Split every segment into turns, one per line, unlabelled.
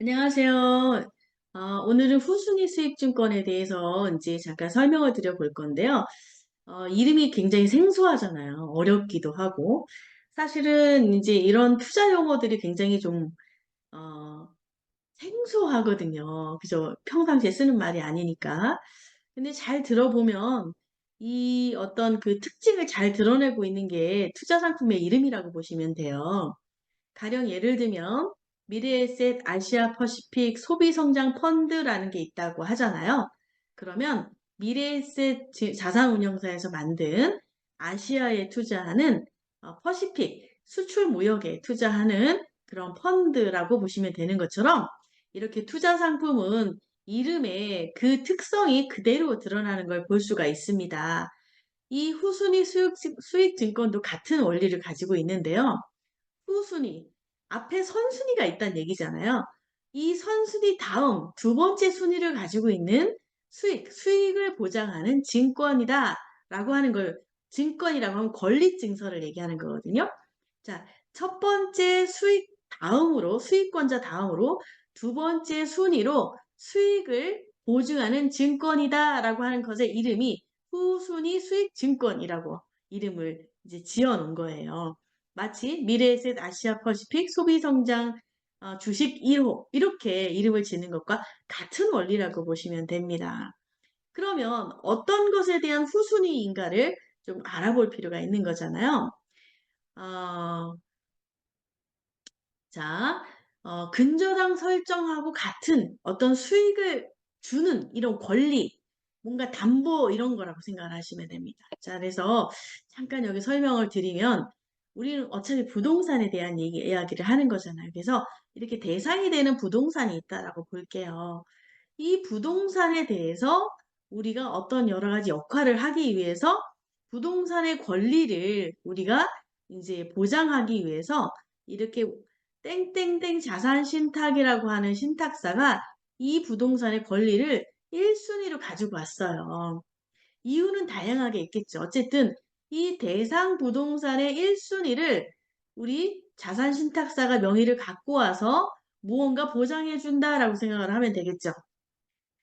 안녕하세요. 어, 오늘은 후순위 수익증권에 대해서 이제 잠깐 설명을 드려볼 건데요. 어, 이름이 굉장히 생소하잖아요. 어렵기도 하고. 사실은 이제 이런 투자 용어들이 굉장히 좀, 어, 생소하거든요. 그죠? 평상시에 쓰는 말이 아니니까. 근데 잘 들어보면 이 어떤 그 특징을 잘 드러내고 있는 게 투자 상품의 이름이라고 보시면 돼요. 가령 예를 들면 미래에셋 아시아 퍼시픽 소비성장 펀드라는 게 있다고 하잖아요. 그러면 미래에셋 자산운용사에서 만든 아시아에 투자하는 어, 퍼시픽 수출 무역에 투자하는 그런 펀드라고 보시면 되는 것처럼 이렇게 투자 상품은 이름에 그 특성이 그대로 드러나는 걸 볼 수가 있습니다. 이 후순위 수익, 수익 증권도 같은 원리를 가지고 있는데요. 후순위, 앞에 선순위가 있다는 얘기잖아요. 이 선순위 다음 두 번째 순위를 가지고 있는 수익, 수익을 보장하는 증권이다 라고 하는 걸 증권이라고 하면 권리증서를 얘기하는 거거든요. 자, 첫 번째 수익 다음으로 수익권자 다음으로 두 번째 순위로 수익을 보증하는 증권이다 라고 하는 것의 이름이 후순위 수익증권이라고 이름을 이제 지어 놓은 거예요. 마치 미래에셋 아시아 퍼시픽 소비성장 어, 주식 1호 이렇게 이름을 짓는 것과 같은 원리라고 보시면 됩니다. 그러면 어떤 것에 대한 후순위인가를 좀 알아볼 필요가 있는 거잖아요. 어, 자, 어, 근저당 설정하고 같은 어떤 수익을 주는 이런 권리, 뭔가 담보 이런 거라고 생각을 하시면 됩니다. 자, 그래서 잠깐 여기 설명을 드리면 우리는 어차피 부동산에 대한 얘기, 이야기를 하는 거잖아요. 그래서 이렇게 대상이 되는 부동산이 있다라고 볼게요. 이 부동산에 대해서 우리가 어떤 여러 가지 역할을 하기 위해서 부동산의 권리를 우리가 이제 보장하기 위해서 이렇게 땡땡땡 자산 신탁이라고 하는 신탁사가 이 부동산의 권리를 1순위로 가지고 왔어요. 이유는 다양하게 있겠죠. 어쨌든 이 대상 부동산의 1순위를 우리 자산 신탁사가 명의를 갖고 와서 무언가 보장해 준다라고 생각을 하면 되겠죠.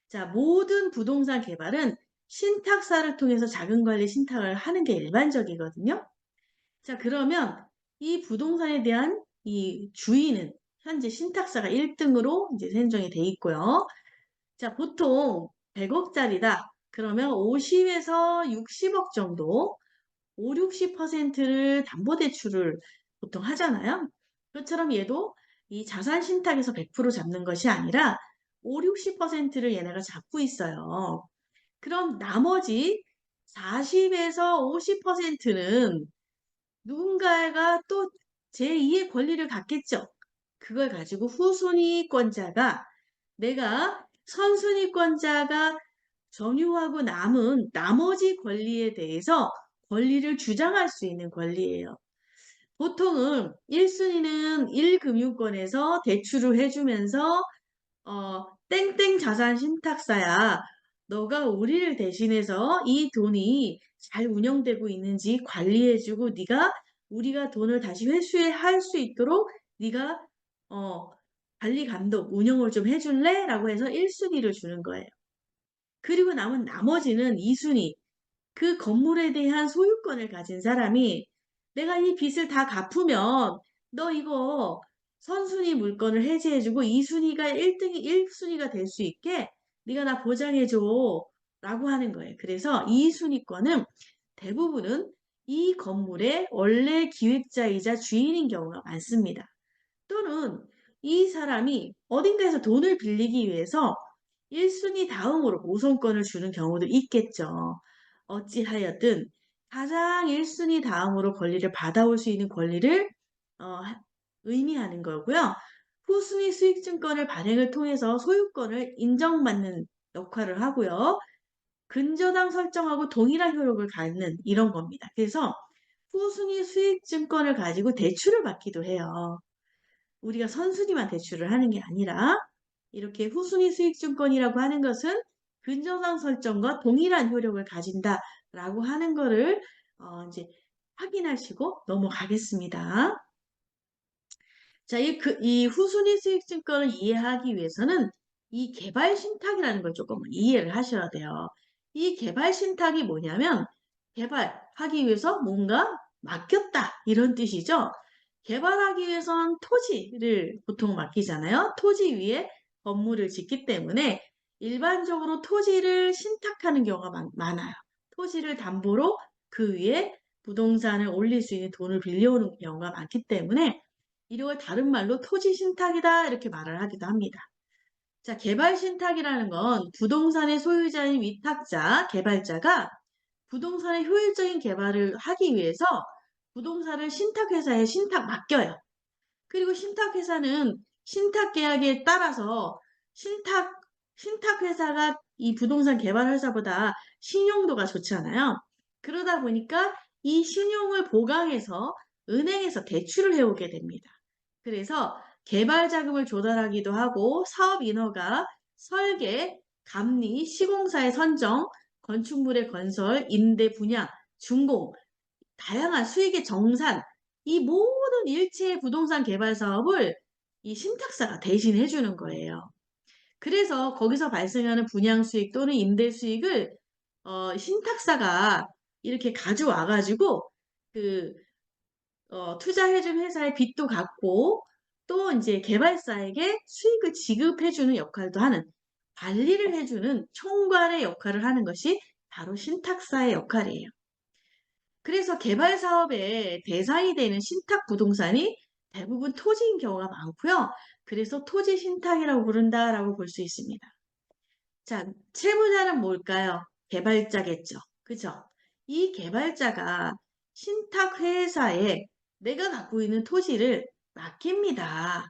자, 모든 부동산 개발은 신탁사를 통해서 자금관리 신탁을 하는 게 일반적이거든요. 자, 그러면 이 부동산에 대한 이 주인은 현재 신탁사가 1등으로 이제 선정이 돼 있고요. 자, 보통 100억짜리다. 그러면 50에서 60억 정도, 5, 60%를 담보대출을 보통 하잖아요. 그것처럼 얘도 이 자산 신탁에서 100% 잡는 것이 아니라 5, 60%를 얘네가 잡고 있어요. 그럼 나머지 40에서 50%는 누군가가 또 제2의 권리를 갖겠죠. 그걸 가지고 후순위권자가 내가 선순위권자가 점유하고 남은 나머지 권리에 대해서 권리를 주장할 수 있는 권리예요. 보통은 1순위는 1금융권에서 대출을 해주면서 어, 땡땡 자산 신탁사야. 너가 우리를 대신해서 이 돈이 잘 운영되고 있는지 관리해주고 네가 우리가 돈을 다시 회수할 수 있도록 네가 어, 관리 감독 운영을 좀 해줄래? 라고 해서 1순위를 주는 거예요. 그리고 남은 나머지는 2순위 그 건물에 대한 소유권을 가진 사람이 내가 이 빚을 다 갚으면 너 이거 선순위 물건을 해지해주고 2순위가 1등이 1순위가 될 수 있게 네가 나 보장해줘 라고 하는 거예요. 그래서 2순위권은 대부분은 이 건물의 원래 기획자이자 주인인 경우가 많습니다. 또는 이 사람이 어딘가에서 돈을 빌리기 위해서 1순위 다음으로 모성권을 주는 경우도 있겠죠. 어찌하여든 가장 1순위 다음으로 권리를 받아올 수 있는 권리를 어, 의미하는 거고요. 후순위 수익증권을 발행을 통해서 소유권을 인정받는 역할을 하고요. 근저당 설정하고 동일한 효력을 갖는 이런 겁니다. 그래서 후순위 수익증권을 가지고 대출을 받기도 해요. 우리가 선순위만 대출을 하는 게 아니라 이렇게 후순위 수익증권이라고 하는 것은 근저당 설정과 동일한 효력을 가진다라고 하는 거를 어 이제 확인하시고 넘어가겠습니다. 자, 이, 그, 이 후순위 수익증권을 이해하기 위해서는 이 개발 신탁이라는 걸 조금 이해를 하셔야 돼요. 이 개발 신탁이 뭐냐면 개발하기 위해서 뭔가 맡겼다 이런 뜻이죠. 개발하기 위해서는 토지를 보통 맡기잖아요. 토지 위에 건물을 짓기 때문에 일반적으로 토지를 신탁하는 경우가 많, 많아요. 토지를 담보로 그 위에 부동산을 올릴 수 있는 돈을 빌려오는 경우가 많기 때문에 이걸 다른 말로 토지 신탁이다 이렇게 말을 하기도 합니다. 자, 개발 신탁이라는 건 부동산의 소유자인 위탁자, 개발자가 부동산의 효율적인 개발을 하기 위해서 부동산을 신탁회사에 신탁 맡겨요. 그리고 신탁회사는 신탁계약에 따라서 신탁, 신탁 회사가 이 부동산 개발 회사보다 신용도가 좋잖아요. 그러다 보니까 이 신용을 보강해서 은행에서 대출을 해오게 됩니다. 그래서 개발 자금을 조달하기도 하고 사업 인허가, 설계, 감리, 시공사의 선정, 건축물의 건설, 임대 분양, 준공, 다양한 수익의 정산, 이 모든 일체의 부동산 개발 사업을 이 신탁사가 대신 해 주는 거예요. 그래서 거기서 발생하는 분양 수익 또는 임대 수익을 어, 신탁사가 이렇게 가져와 가지고 그 어, 투자해준 회사의 빚도 갚고 또 이제 개발사에게 수익을 지급해주는 역할도 하는 관리를 해주는 총괄의 역할을 하는 것이 바로 신탁사의 역할이에요. 그래서 개발 사업의 대상이 되는 신탁 부동산이 대부분 토지인 경우가 많고요. 그래서 토지 신탁이라고 부른다라고 볼 수 있습니다. 자, 채무자는 뭘까요? 개발자겠죠. 그죠? 이 개발자가 신탁 회사에 내가 갖고 있는 토지를 맡깁니다.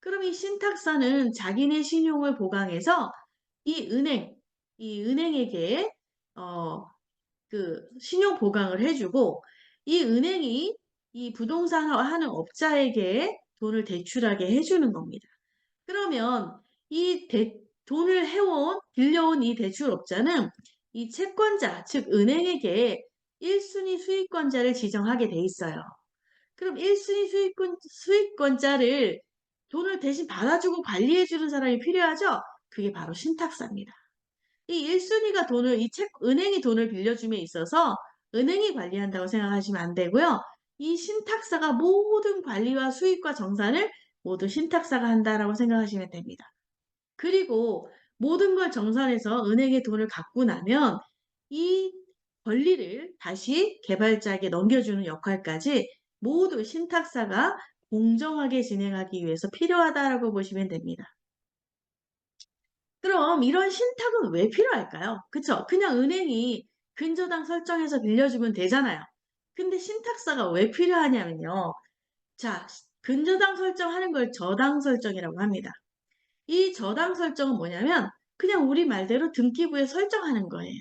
그럼 이 신탁사는 자기네 신용을 보강해서 이 은행, 이 은행에게 어, 그 신용 보강을 해주고 이 은행이 이 부동산 하는 업자에게 돈을 대출하게 해주는 겁니다. 그러면 이 대, 돈을 해온, 빌려온 이 대출업자는 이 채권자, 즉 은행에게 1순위 수익권자를 지정하게 돼 있어요. 그럼 1순위 수익권, 수익권자를 돈을 대신 받아주고 관리해주는 사람이 필요하죠? 그게 바로 신탁사입니다. 이 1순위가 돈을, 이 책, 은행이 돈을 빌려줌에 있어서 은행이 관리한다고 생각하시면 안 되고요. 이 신탁사가 모든 관리와 수익과 정산을 모두 신탁사가 한다라고 생각하시면 됩니다. 그리고 모든 걸 정산해서 은행에 돈을 갖고 나면 이 권리를 다시 개발자에게 넘겨주는 역할까지 모두 신탁사가 공정하게 진행하기 위해서 필요하다라고 보시면 됩니다. 그럼 이런 신탁은 왜 필요할까요? 그쵸? 그냥 은행이 근저당 설정해서 빌려주면 되잖아요. 근데 신탁사가 왜 필요하냐면요. 자, 근저당 설정하는 걸 저당 설정이라고 합니다. 이 저당 설정은 뭐냐면 그냥 우리 말대로 등기부에 설정하는 거예요.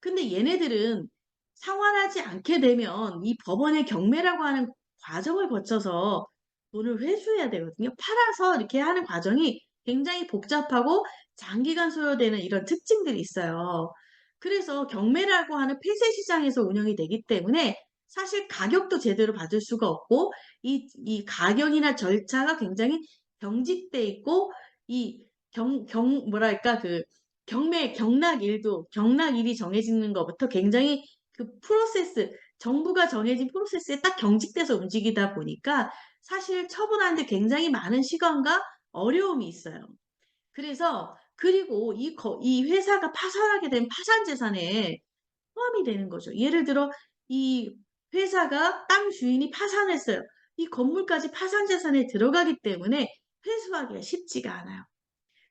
근데 얘네들은 상환하지 않게 되면 이 법원의 경매라고 하는 과정을 거쳐서 돈을 회수해야 되거든요. 팔아서 이렇게 하는 과정이 굉장히 복잡하고 장기간 소요되는 이런 특징들이 있어요. 그래서 경매라고 하는 폐쇄 시장에서 운영이 되기 때문에 사실 가격도 제대로 받을 수가 없고 이, 이 가격이나 절차가 굉장히 경직돼 있고 이 경, 경, 뭐랄까 그 경매 경락일도 경락일이 정해지는 것부터 굉장히 그 프로세스 정부가 정해진 프로세스에 딱 경직돼서 움직이다 보니까 사실 처분하는데 굉장히 많은 시간과 어려움이 있어요. 그래서 그리고 이, 거, 이 회사가 파산하게 된 파산 재산에 포함이 되는 거죠. 예를 들어 이 회사가 땅 주인이 파산했어요. 이 건물까지 파산 재산에 들어가기 때문에 회수하기가 쉽지가 않아요.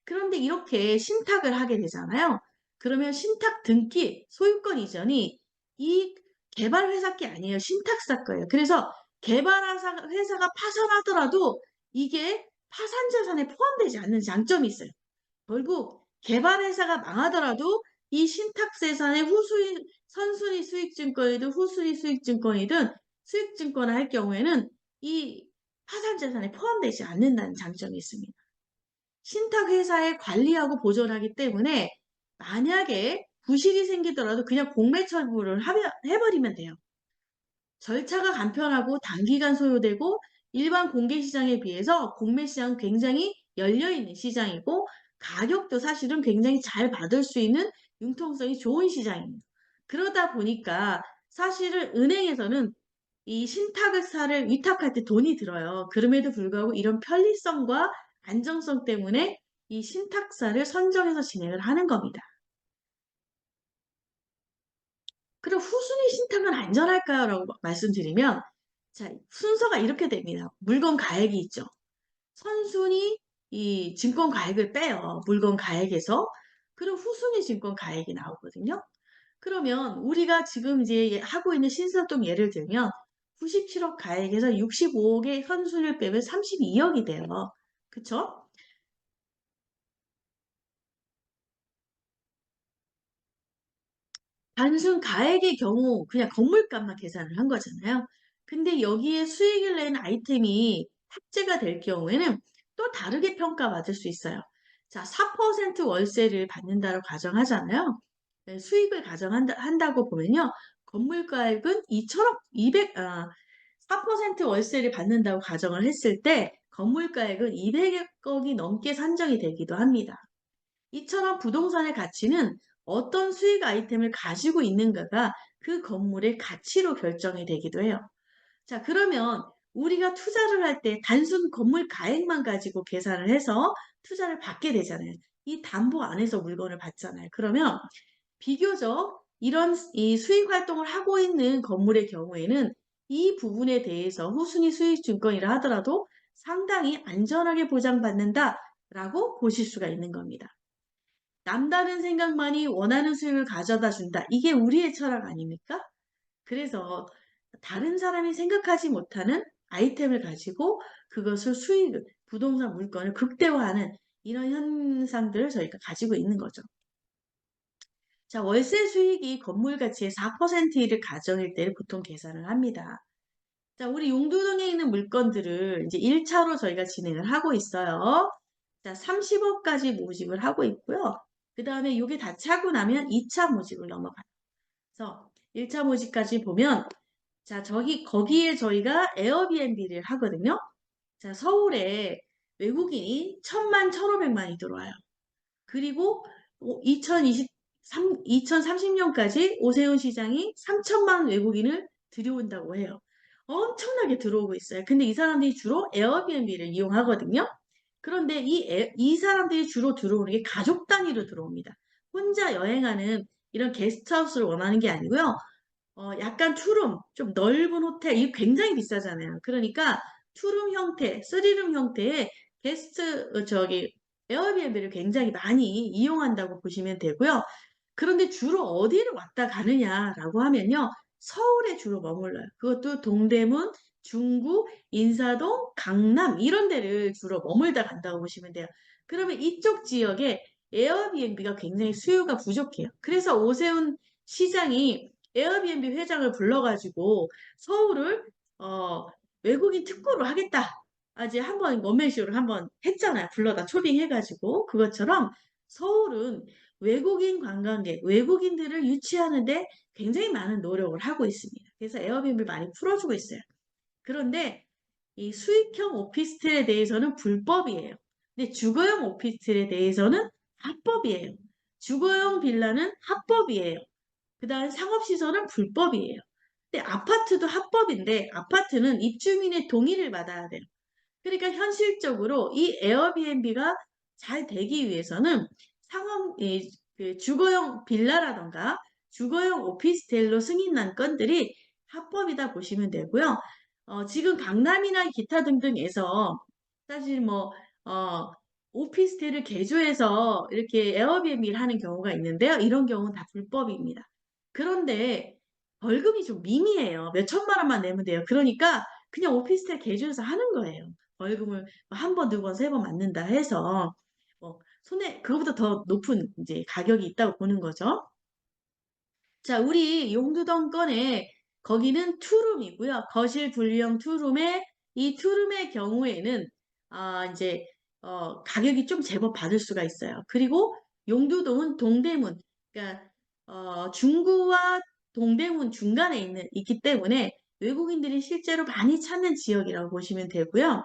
그런데 이렇게 신탁을 하게 되잖아요. 그러면 신탁 등기, 소유권 이전이 이 개발 회사 게 아니에요. 신탁사 거예요. 그래서 개발 회사가 파산하더라도 이게 파산 재산에 포함되지 않는 장점이 있어요. 결국 개발 회사가 망하더라도 이 신탁 재산의 후수인 선순위 수익증권이든 후순위 수익증권이든 수익증권을 할 경우에는 이 파산 재산에 포함되지 않는다는 장점이 있습니다. 신탁 회사에 관리하고 보존하기 때문에 만약에 부실이 생기더라도 그냥 공매 처분을 해버리면 돼요. 절차가 간편하고 단기간 소요되고 일반 공개 시장에 비해서 공매 시장은 굉장히 열려있는 시장이고 가격도 사실은 굉장히 잘 받을 수 있는 융통성이 좋은 시장입니다. 그러다 보니까 사실은 은행에서는 이 신탁사를 위탁할 때 돈이 들어요. 그럼에도 불구하고 이런 편리성과 안정성 때문에 이 신탁사를 선정해서 진행을 하는 겁니다. 그럼 후순위 신탁은 안전할까요? 라고 말씀드리면 자, 순서가 이렇게 됩니다. 물건 가액이 있죠. 선순위 이 증권 가액을 빼요. 물건 가액에서. 그럼 후순위 증권 가액이 나오거든요. 그러면 우리가 지금 이제 하고 있는 신설동 예를 들면 97억 가액에서 65억의 선순위를 빼면 32억이 돼요. 그쵸? 단순 가액의 경우 그냥 건물값만 계산을 한 거잖아요. 근데 여기에 수익을 낸 아이템이 탑재가 될 경우에는 또 다르게 평가받을 수 있어요. 자, 4% 월세를 받는다고 가정하잖아요. 네, 수익을 가정한다 고 보면요. 건물가액은 2천억, 200, 아, 4% 월세를 받는다고 가정을 했을 때 건물가액은 200억이 넘게 산정이 되기도 합니다. 이처럼 부동산의 가치는 어떤 수익 아이템을 가지고 있는가가 그 건물의 가치로 결정이 되기도 해요. 자, 그러면 우리가 투자를 할 때 단순 건물 가액만 가지고 계산을 해서 투자를 받게 되잖아요. 이 담보 안에서 물건을 받잖아요. 그러면 비교적 이런 이 수익 활동을 하고 있는 건물의 경우에는 이 부분에 대해서 후순위 수익 증권이라 하더라도 상당히 안전하게 보장받는다라고 보실 수가 있는 겁니다. 남다른 생각만이 원하는 수익을 가져다 준다. 이게 우리의 철학 아닙니까? 그래서 다른 사람이 생각하지 못하는 아이템을 가지고 그것을 수익을, 부동산 물건을 극대화하는 이런 현상들을 저희가 가지고 있는 거죠. 자, 월세 수익이 건물 가치의 4%를 가정일 때를 보통 계산을 합니다. 자, 우리 용두동에 있는 물건들을 이제 1차로 저희가 진행을 하고 있어요. 자, 30억까지 모집을 하고 있고요. 그 다음에 이게 다 차고 나면 2차 모집을 넘어가요. 그래서 1차 모집까지 보면 자, 저기 거기에 저희가 에어비앤비를 하거든요. 자, 서울에 외국인이 1000만, 1500만이 들어와요. 그리고 2023, 2030년까지 오세훈 시장이 3천만 외국인을 들여온다고 해요. 엄청나게 들어오고 있어요. 근데 이 사람들이 주로 에어비앤비를 이용하거든요. 그런데 이, 에, 이 사람들이 주로 들어오는 게 가족 단위로 들어옵니다. 혼자 여행하는 이런 게스트하우스를 원하는 게 아니고요. 어, 약간 투룸, 좀 넓은 호텔, 이게 굉장히 비싸잖아요. 그러니까 투룸 형태, 쓰리룸 형태의 게스트, 어, 저기, 에어비앤비를 굉장히 많이 이용한다고 보시면 되고요. 그런데 주로 어디를 왔다 가느냐라고 하면요. 서울에 주로 머물러요. 그것도 동대문, 중구, 인사동, 강남 이런 데를 주로 머물다 간다고 보시면 돼요. 그러면 이쪽 지역에 에어비앤비가 굉장히 수요가 부족해요. 그래서 오세훈 시장이 에어비앤비 회장을 불러가지고 서울을 어, 외국인 특구로 하겠다. 아직 한번 원맨쇼를 한번 했잖아요. 불러다 초빙해가지고 그것처럼 서울은 외국인 관광객, 외국인들을 유치하는데 굉장히 많은 노력을 하고 있습니다. 그래서 에어비앤비 많이 풀어주고 있어요. 그런데 이 수익형 오피스텔에 대해서는 불법이에요. 근데 주거용 오피스텔에 대해서는 합법이에요. 주거용 빌라는 합법이에요. 그 다음 상업시설은 불법이에요. 근데 아파트도 합법인데 아파트는 입주민의 동의를 받아야 돼요. 그러니까 현실적으로 이 에어비앤비가 잘 되기 위해서는 상업 그 주거용 빌라라던가 주거용 오피스텔로 승인난 건들이 합법이다 보시면 되고요. 어, 지금 강남이나 기타 등등에서 사실 뭐 어, 오피스텔을 개조해서 이렇게 에어비앤비를 하는 경우가 있는데요. 이런 경우는 다 불법입니다. 그런데 벌금이 좀 미미해요. 몇 천만 원만 내면 돼요. 그러니까 그냥 오피스텔 개조해서 하는 거예요. 벌금을 한 번, 두 번, 세 번 맞는다 해서 뭐 손에 그거보다 더 높은 이제 가격이 있다고 보는 거죠. 자, 우리 용두동 건에 거기는 투룸이고요. 거실 분리형 투룸에 이 투룸의 경우에는 아 이제 어, 가격이 좀 제법 받을 수가 있어요. 그리고 용두동은 동대문, 그러니까 어, 중구와 동대문 중간에 있는 있기 때문에 외국인들이 실제로 많이 찾는 지역이라고 보시면 되고요.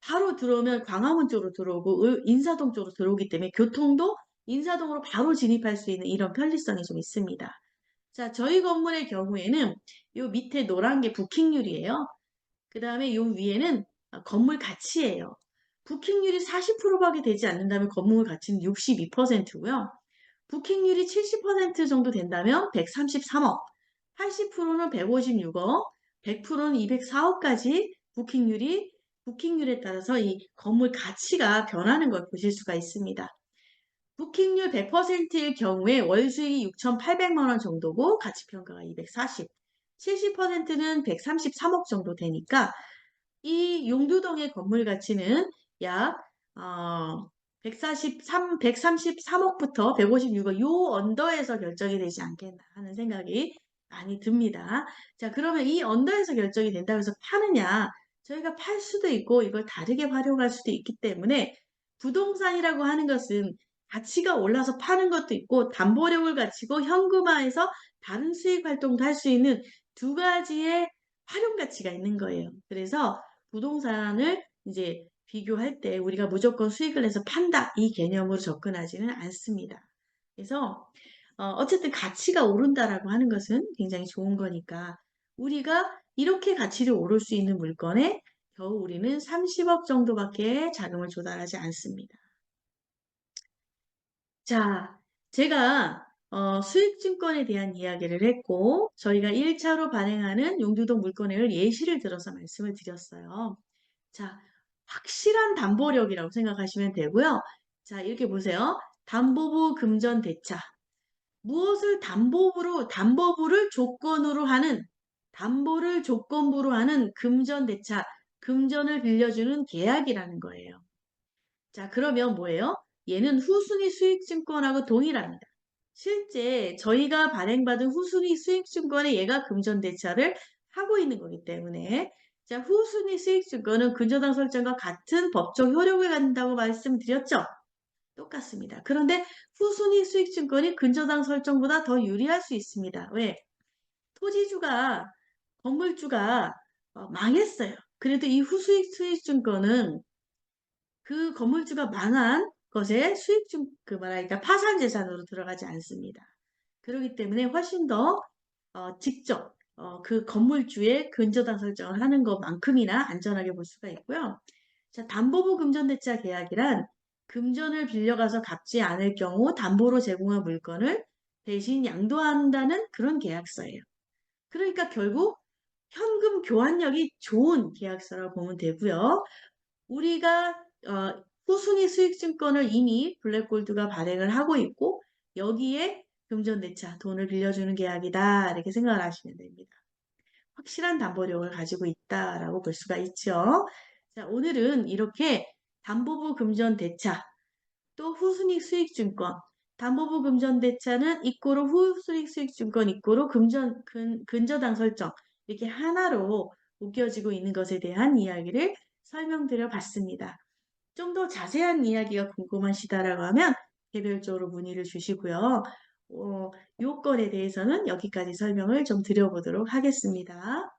바로 들어오면 광화문 쪽으로 들어오고 을- 인사동 쪽으로 들어오기 때문에 교통도 인사동으로 바로 진입할 수 있는 이런 편리성이 좀 있습니다. 자, 저희 건물의 경우에는 요 밑에 노란 게 부킹률이에요. 그 다음에 요 위에는 아, 건물 가치예요. 부킹률이 40%밖에 되지 않는다면 건물 가치는 62%고요. 부킹률이 70% 정도 된다면 133억, 80%는 156억, 100%는 204억까지 부킹률이 부킹률에 따라서 이 건물 가치가 변하는 걸 보실 수가 있습니다. 부킹률 100%일 경우에 월 수익이 6,800만 원 정도고 가치 평가가 240, 70%는 133억 정도 되니까 이 용두동의 건물 가치는 약 어, 143, 133억부터 156억 요 언더에서 결정이 되지 않겠나 하는 생각이 많이 듭니다. 자, 그러면 이 언더에서 결정이 된다고 해서 파느냐? 저희가 팔 수도 있고 이걸 다르게 활용할 수도 있기 때문에 부동산이라고 하는 것은 가치가 올라서 파는 것도 있고 담보력을 갖추고 현금화해서 다른 수익 활동도 할 수 있는 두 가지의 활용 가치가 있는 거예요. 그래서 부동산을 이제 비교할 때 우리가 무조건 수익을 내서 판다 이 개념으로 접근하지는 않습니다. 그래서 어, 쨌든 가치가 오른다라고 하는 것은 굉장히 좋은 거니까 우리가 이렇게 가치를 오를 수 있는 물건에 겨우 우리는 30억 정도밖에 자금을 조달하지 않습니다. 자, 제가 어, 수익증권에 대한 이야기를 했고 저희가 1차로 발행하는 용두동 물건을 예시를 들어서 말씀을 드렸어요. 자, 확실한 담보력이라고 생각하시면 되고요. 자, 이렇게 보세요. 담보부 금전 대차. 무엇을 담보부로, 담보부를 조건으로 하는, 담보를 조건부로 하는 금전 대차, 금전을 빌려주는 계약이라는 거예요. 자, 그러면 뭐예요? 얘는 후순위 수익증권하고 동일합니다. 실제 저희가 발행받은 후순위 수익증권에 얘가 금전 대차를 하고 있는 거기 때문에 자 후순위 수익증권은 근저당 설정과 같은 법적 효력을 갖는다고 말씀드렸죠? 똑같습니다. 그런데 후순위 수익 증권이 근저당 설정보다 더 유리할 수 있습니다. 왜? 토지주가 건물주가 어, 망했어요. 그래도 이 후수익 수익 증권은 그 건물주가 망한 것에 수익 증 그 말하니까 파산 재산으로 들어가지 않습니다. 그렇기 때문에 훨씬 더 어, 직접 어, 그 건물주의 근저당 설정을 하는 것만큼이나 안전하게 볼 수가 있고요. 자, 담보부 금전대차 계약이란 금전을 빌려가서 갚지 않을 경우 담보로 제공한 물건을 대신 양도한다는 그런 계약서예요. 그러니까 결국 현금 교환력이 좋은 계약서라고 보면 되고요. 우리가 어, 후순위 수익증권을 이미 블랙골드가 발행을 하고 있고 여기에 금전 대차 돈을 빌려주는 계약이다 이렇게 생각을 하시면 됩니다. 확실한 담보력을 가지고 있다라고 볼 수가 있죠. 자, 오늘은 이렇게 담보부 금전 대차 또 후순위 수익증권 담보부 금전 대차는 이꼬로 후순위 수익증권 이꼬로 금전 근, 근저당 설정 이렇게 하나로 묶여지고 있는 것에 대한 이야기를 설명드려 봤습니다. 좀 더 자세한 이야기가 궁금하시다라고 하면 개별적으로 문의를 주시고요. 어, 요건에 대해서는 여기까지 설명을 좀 드려보도록 하겠습니다.